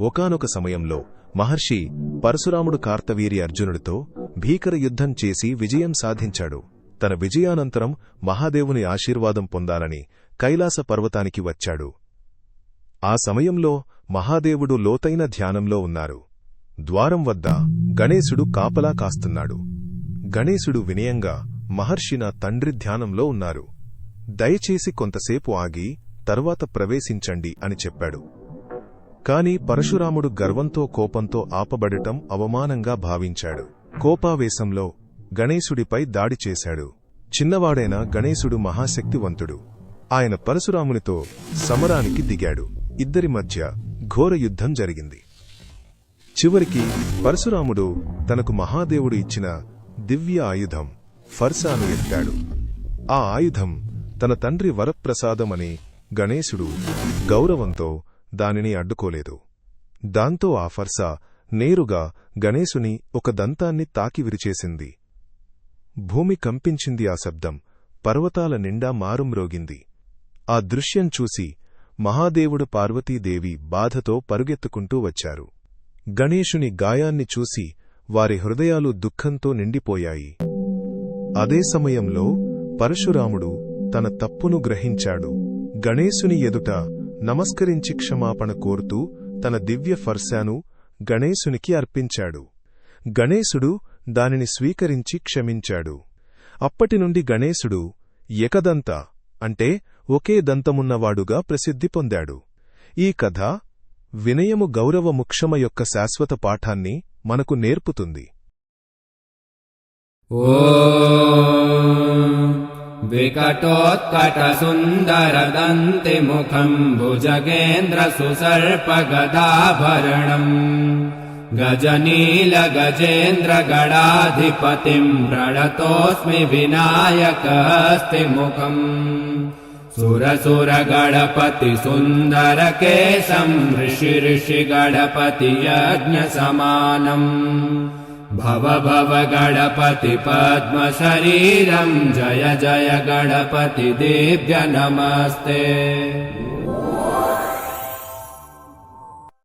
ఒకానొక సమయంలో మహర్షి పరశురాముడు కార్తవీరి అర్జునుడితో భీకర యుద్ధం చేసి విజయం సాధించాడు. తన విజయానంతరం మహాదేవుని ఆశీర్వాదం పొందాలని కైలాస పర్వతానికి వచ్చాడు. ఆ సమయంలో మహాదేవుడు లోతైన ధ్యానంలో ఉన్నారు. ద్వారం వద్ద గణేశుడు కాపలా కాస్తున్నాడు. గణేశుడు వినయంగా మహర్షి నా తండ్రి ధ్యానంలో ఉన్నారు. దయచేసి కొంతసేపు ఆగి తరువాత ప్రవేశించండి అని చెప్పాడు. కాని పరశురాముడు గర్వంతో కోపంతో ఆపబడటం అవమానంగా భావించాడు. కోపావేశంలో గణేశుడిపై దాడి చేశాడు. చిన్నవాడైన గణేశుడు మహాశక్తివంతుడు. ఆయన పరశురామునితో సమరానికి దిగాడు. ఇద్దరి మధ్య ఘోర యుద్ధం జరిగింది. చివరికి పరశురాముడు తనకు మహాదేవుడు ఇచ్చిన దివ్య ఆయుధం ఫర్సాను ఎత్తాడు. ఆ ఆయుధం తన తండ్రి వరప్రసాదమని గణేశుడు గౌరవంతో దానిని అడ్డుకోలేదు. దాంతో ఆ ఫర్సా నేరుగా గణేశుని ఒక దంతాన్ని తాకి విరిచేసింది. భూమి కంపించింది ఆ శబ్దం పర్వతాల నిండా మారుమ్రోగింది ఆ దృశ్యం చూసి మహాదేవుడు పార్వతీదేవి బాధతో పరుగెత్తుకుంటూ వచ్చారు. గణేశుని గాయాన్ని చూసి వారి హృదయాలు దుఃఖంతో నిండిపోయాయి. అదే సమయంలో పరశురాముడు తన తప్పును గ్రహించాడు. గణేశుని ఎదుట నమస్కరించి క్షమాపణ కోరుతూ తన దివ్య ఫర్శాను గణేశునికి అర్పించాడు. గణేశుడు దానిని స్వీకరించి క్షమించాడు. అప్పటినుండి గణేశుడు ఏకదంత అంటే ఒకే దంతమున్నవాడుగా ప్రసిద్ధి పొందాడు. ఈ కథ వినయము గౌరవ ముక్షమ యొక్క శాశ్వత పాఠాన్ని మనకు నేర్పుతుంది. ఓ विकटोत्कटसुन्दरदन्तिमुखम् भुजगेन्द्रसुसर्पगदाभरणम् दन्ति प्रणतोऽस्मि विनायकस्ति मुखम् सुर सुर ऋषि ऋषि गणपति यज्ञसमानम् भव भव गणपति पद्मशरीरम् जय जय गणपति दिव्य नमस्ते